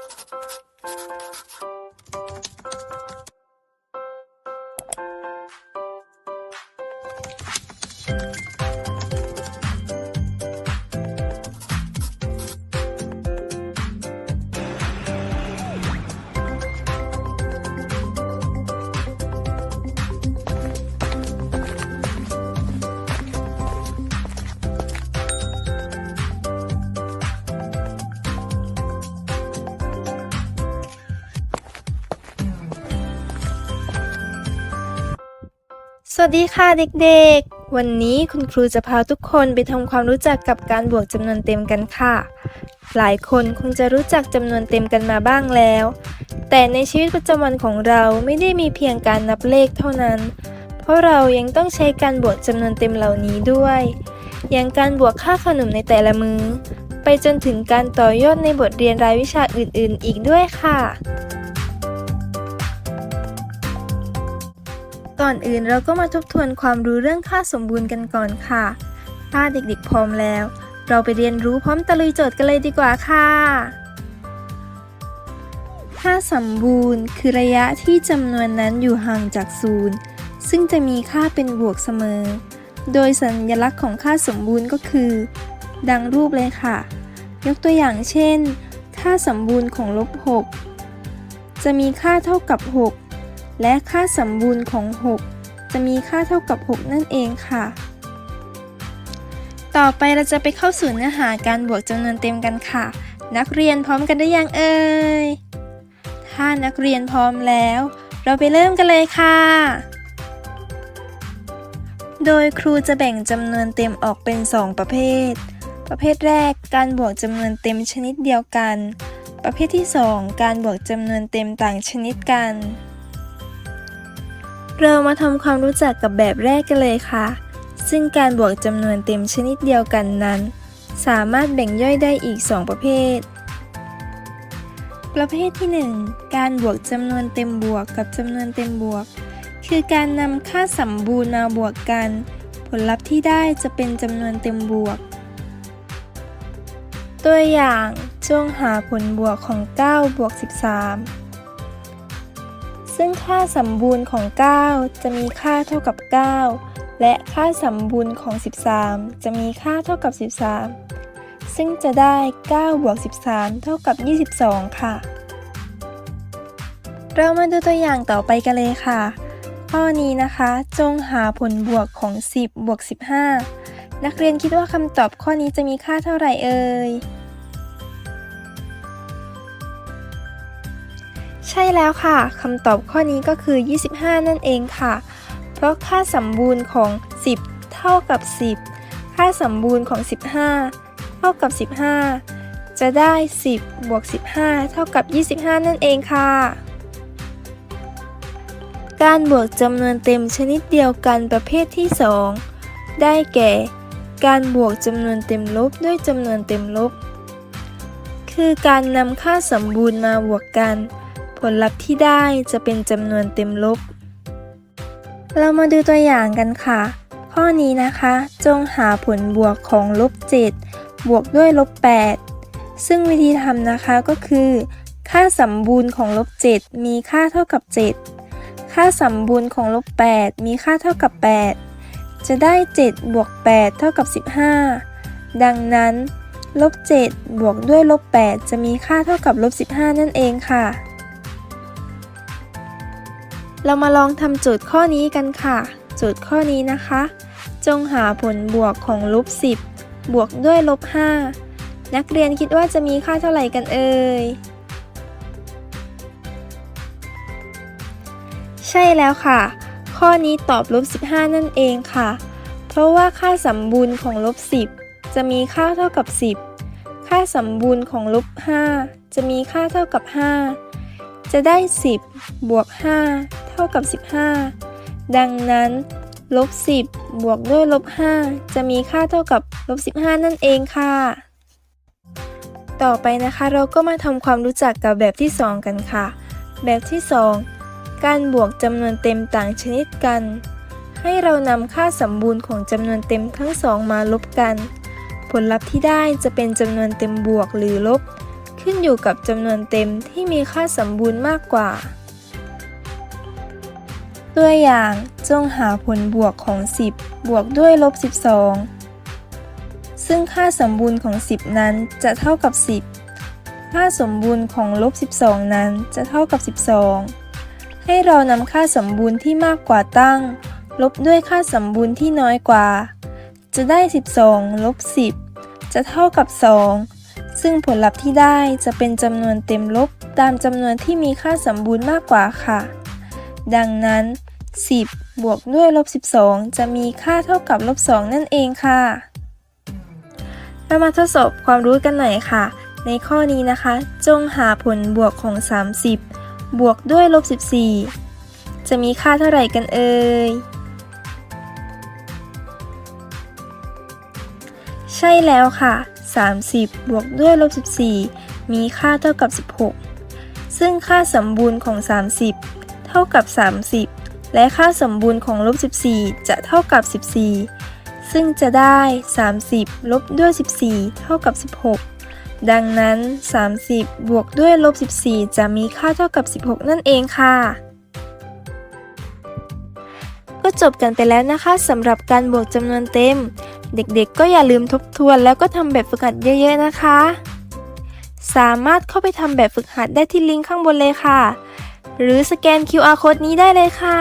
Thank you. วัสดีค่ะเด็กๆ วันนี้คุณครูจะพาทุกคนไปทำความรู้จักกับการบวกจำนวนเต็มกันค่ะ หลายคนคงจะรู้จักจำนวนเต็มกันมาบ้างแล้ว แต่ในชีวิตประจำวันของเราไม่ได้มีเพียงการนับเลขเท่านั้น เพราะเรายังต้องใช้การบวกจำนวนเต็มเหล่านี้ด้วย อย่างการบวกค่าขนมในแต่ละมือ้อ ไปจนถึงการต่อยอดในบทเรียนรายวิชาอื่นๆ อีกด้วยค่ะ ก่อนอื่นเราก็มาทบทวนความรู้เรื่องค่าสมบูรณ์กันก่อนค่ะ ถ้าเด็กๆพร้อมแล้ว เราไปเรียนรู้พร้อมตะลุยโจทย์กันเลยดีกว่าค่ะ ค่าสมบูรณ์คือระยะที่จำนวนนั้นอยู่ห่างจากศูนย์ซึ่งจะมีค่าเป็นบวกเสมอ โดยสัญลักษณ์ของค่าสมบูรณ์ก็คือ ดังรูปเลยค่ะ ยกตัวอย่างเช่น ค่าสมบูรณ์ของลบ 6 จะมีค่าเท่ากับ 6 และค่าสมบูรณ์ของ 6 จะมีค่าเท่ากับ 6 นั่นเองค่ะ ต่อไปเราจะไปเข้าสู่เนื้อหาการบวกจำนวนเต็มกันค่ะ นักเรียนพร้อมกันได้ยังเอ่ย ถ้านักเรียนพร้อมแล้ว เราไปเริ่มกันเลยค่ะ โดยครูจะแบ่งจำนวนเต็มออกเป็น 2 ประเภท ประเภทแรกการบวกจำนวนเต็มชนิดเดียวกัน ประเภทที่ 2 การบวกจำนวนเต็มต่างชนิดกัน เรามาทำความรู้จักกับแบบแรกกันเลยค่ะ ซึ่งการบวกจำนวนเต็มชนิดเดียวกันนั้น สามารถแบ่งย่อยได้อีก 2 ประเภท ประเภทที่ 1 การบวกจำนวนเต็มบวกกับจำนวนเต็มบวก คือการนำค่าสัมบูรณ์มาบวกกัน ผลลัพธ์ที่ได้จะเป็นจำนวนเต็มบวก ตัวอย่างจงหาผลบวกของ 9 บวก 13 ซึ่งค่าสมบูรณ์ของ 9 จะมีค่าเท่ากับ 9 และค่าสมบูรณ์ของ 13 จะมีค่าเท่ากับ 13 ซึ่งจะได้ 9 บวก 13 เท่ากับ 22 ค่ะ เรามาดูตัวอย่างต่อไปกันเลยค่ะ ข้อนี้นะคะ จงหาผลบวกของ 10 บวก 15 นักเรียนคิดว่าคำตอบข้อนี้จะมีค่าเท่าไหร่เอ่ย ช่แล้วค่ะคำตอบข้อนี้ก็คือ 25 นั่นเองค่ะ เพราะค่าสมบูรณ์ของ 10 เท่ากับ 10 ค่าสมบูรณ์ของ 15 เท่ากับ 15 จะได้ 10 บวก 15 เท่ากับ 25 นั่นเองค่ะ การบวกจำนวนเต็มชนิดเดียวกันประเภทที่ 2 ได้แก่ การบวกจำนวนเต็มลบด้วยจำนวนเต็มลบ คือการนำค่าสมบูรณ์มาบวกกัน ผลลัพธ์ที่ได้จะเป็นจำนวนเต็มลบ เรามาดูตัวอย่างกันค่ะ ข้อนี้นะคะ จงหาผลบวกของลบ7บวกด้วยลบ8ซึ่งวิธีทำนะคะก็คือ ค่าสมบูรณ์ของลบ7มีค่าเท่ากับ 7 ค่าสมบูรณ์ของลบ8มีค่าเท่ากับ 8 จะได้ 7 บวก 8 เท่ากับ 15 ดังนั้นลบ7บวกด้วยลบ8จะมีค่าเท่ากับลบ15 นั่นเองค่ะ เรามาลองทำโจทย์ข้อนี้กันค่ะ โจทย์ข้อนี้นะคะ จงหาผลบวกของลบ10 บวกด้วยลบ5นักเรียนคิดว่าจะมีค่าเท่าไหร่กันเอ่ย ใช่แล้วค่ะ ข้อนี้ตอบลบ15 นั่นเองค่ะ เพราะว่าค่าสมบูรณ์ของลบ10 จะมีค่าเท่ากับ 10 ค่าสมบูรณ์ของลบ5จะมีค่าเท่ากับ 5 จะได้ 10 บวก 5 ท่ากับ 15 ดังนั้นลบ10 บวกด้วยลบ5จะมีค่าเท่ากับลบ15 นั่นเองค่ะ ต่อไปนะคะเราก็มาทำความรู้จักกับแบบที่ 2 กันค่ะ แบบที่ 2 การบวกจำนวนเต็มต่างชนิดกัน ให้เรานำค่าสมบูรณ์ของจำนวนเต็มทั้งสองมาลบกัน ผลลัพธ์ที่ได้จะเป็นจำนวนเต็มบวกหรือลบ ขึ้นอยู่กับจำนวนเต็มที่มีค่าสมบูรณ์มากกว่า ตัวอย่างจงหาผลบวกของ 10 บวกด้วยลบ 12 ซึ่งค่าสมบูรณ์ของ 10 นั้นจะเท่ากับ 10 ค่าสมบูรณ์ของลบ 12 นั้นจะเท่ากับ 12 ให้เรานำค่าสมบูรณ์ที่มากกว่าตั้ง ลบด้วยค่าสมบูรณ์ที่น้อยกว่า จะได้ 12 ลบ 10 จะเท่ากับ 2 ซึ่งผลลัพธ์ที่ได้จะเป็นจำนวนเต็มลบตามจำนวนที่มีค่าสมบูรณ์มากกว่าค่ะดังนั้น 10 บวกด้วยลบ 12 จะมีค่าเท่ากับลบ 2 นั่นเองค่ะ เรามาทดสอบความรู้กันหน่อยค่ะ ในข้อนี้นะคะ จงหาผลบวกของ 30 บวกด้วยลบ 14 จะมีค่าเท่าไหร่กันเอ่ย ใช่แล้วค่ะ 30 บวกด้วยลบ 14 มีค่าเท่ากับ 16 ซึ่งค่าสมบูรณ์ของ 30 เท่ากับ 30 และค่าสมบูรณ์ของลบ 14 จะเท่ากับ 14 ซึ่งจะได้ 30 ลบด้วย 14 เท่ากับ 16 ดังนั้น 30 บวกด้วยลบ 14 จะมีค่าเท่ากับ 16 นั่นเองค่ะ ก็จบกันไปแล้วนะคะสำหรับการบวกจำนวนเต็ม เด็กๆ ก็อย่าลืมทบทวนแล้วก็ทำแบบฝึกหัดเยอะๆนะคะ สามารถเข้าไปทำแบบฝึกหัดได้ที่ลิงก์ข้างบนเลยค่ะ หรือสแกน QR code นี้ได้เลยค่ะ